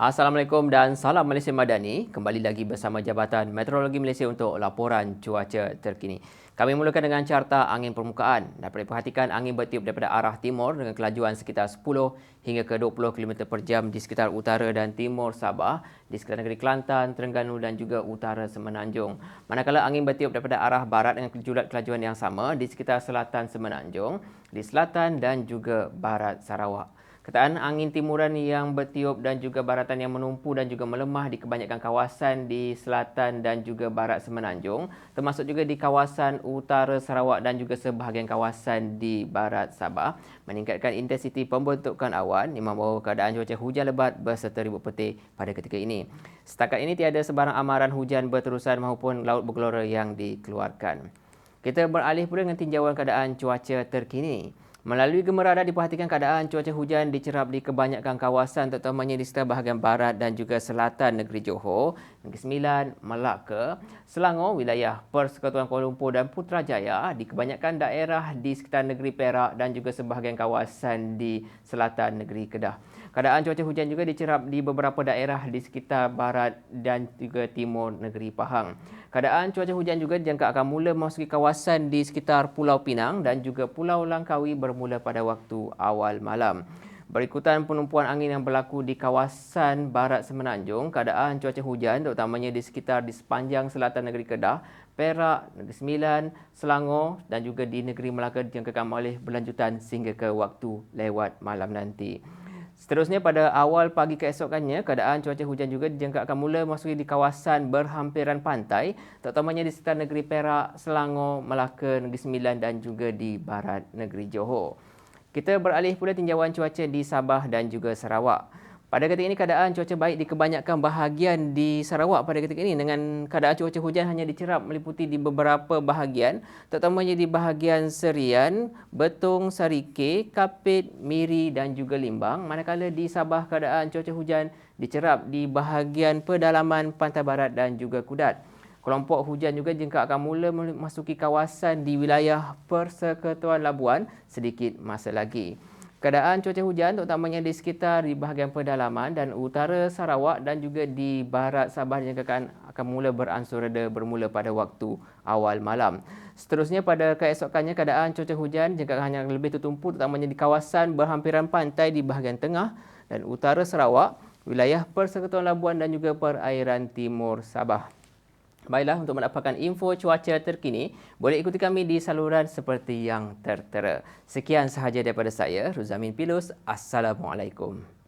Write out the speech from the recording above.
Assalamualaikum dan salam Malaysia Madani. Kembali lagi bersama Jabatan Meteorologi Malaysia untuk laporan cuaca terkini. Kami mulakan dengan carta angin permukaan. Dapat diperhatikan angin bertiup daripada arah timur dengan kelajuan sekitar 10 hingga ke 20 km per jam di sekitar utara dan timur Sabah, di sekitar negeri Kelantan, Terengganu dan juga utara Semenanjung. Manakala angin bertiup daripada arah barat dengan kejulat kelajuan yang sama di sekitar selatan Semenanjung, di selatan dan juga barat Sarawak. Ketaan angin timuran yang bertiup dan juga baratan yang menumpu dan juga melemah di kebanyakan kawasan di selatan dan juga barat Semenanjung termasuk juga di kawasan utara Sarawak dan juga sebahagian kawasan di barat Sabah meningkatkan intensiti pembentukan awan yang membawa keadaan cuaca hujan lebat berserta ribut putih pada ketika ini. Setakat ini tiada sebarang amaran hujan berterusan maupun laut bergelora yang dikeluarkan. Kita beralih pula dengan tinjauan keadaan cuaca terkini. Melalui gemera radar diperhatikan keadaan cuaca hujan dicerap di kebanyakan kawasan terutamanya di sekitar bahagian barat dan juga selatan negeri Johor, Negeri Sembilan, Melaka, Selangor, wilayah Persekutuan Kuala Lumpur dan Putrajaya di kebanyakan daerah di sekitar negeri Perak dan juga sebahagian kawasan di selatan negeri Kedah. Keadaan cuaca hujan juga dicerap di beberapa daerah di sekitar barat dan juga timur negeri Pahang. Keadaan cuaca hujan juga dijangka akan mula memasuki kawasan di sekitar Pulau Pinang dan juga Pulau Langkawi bermula pada waktu awal malam. Berikutan penumpuan angin yang berlaku di kawasan barat Semenanjung, keadaan cuaca hujan terutamanya di sekitar di sepanjang selatan negeri Kedah, Perak, Negeri Sembilan, Selangor dan juga di negeri Melaka dijangkakan oleh berlanjutan sehingga ke waktu lewat malam nanti. Seterusnya pada awal pagi keesokannya, keadaan cuaca hujan juga dijangka akan mula masuki di kawasan berhampiran pantai, terutamanya di sekitar negeri Perak, Selangor, Melaka, Negeri Sembilan dan juga di barat negeri Johor. Kita beralih pula tinjauan cuaca di Sabah dan juga Sarawak. Pada ketika ini keadaan cuaca baik di kebanyakan bahagian di Sarawak pada ketika ini dengan keadaan cuaca hujan hanya dicerap meliputi di beberapa bahagian terutamanya di bahagian Serian, Betung, Sarike, Kapit, Miri dan juga Limbang manakala di Sabah keadaan cuaca hujan dicerap di bahagian pedalaman Pantai Barat dan juga Kudat. Kelompok hujan juga jangka akan mula memasuki kawasan di wilayah Persekutuan Labuan sedikit masa lagi. Keadaan cuaca hujan terutamanya di sekitar di bahagian pedalaman dan utara Sarawak dan juga di barat Sabah yang akan, mula beransur reda bermula pada waktu awal malam. Seterusnya pada keesokannya keadaan cuaca hujan jika hanya lebih tertumpu terutamanya di kawasan berhampiran pantai di bahagian tengah dan utara Sarawak, wilayah Persekutuan Labuan dan juga perairan timur Sabah. Baiklah, untuk mendapatkan info cuaca terkini, boleh ikuti kami di saluran seperti yang tertera. Sekian sahaja daripada saya, Ruzamin Pilus. Assalamualaikum.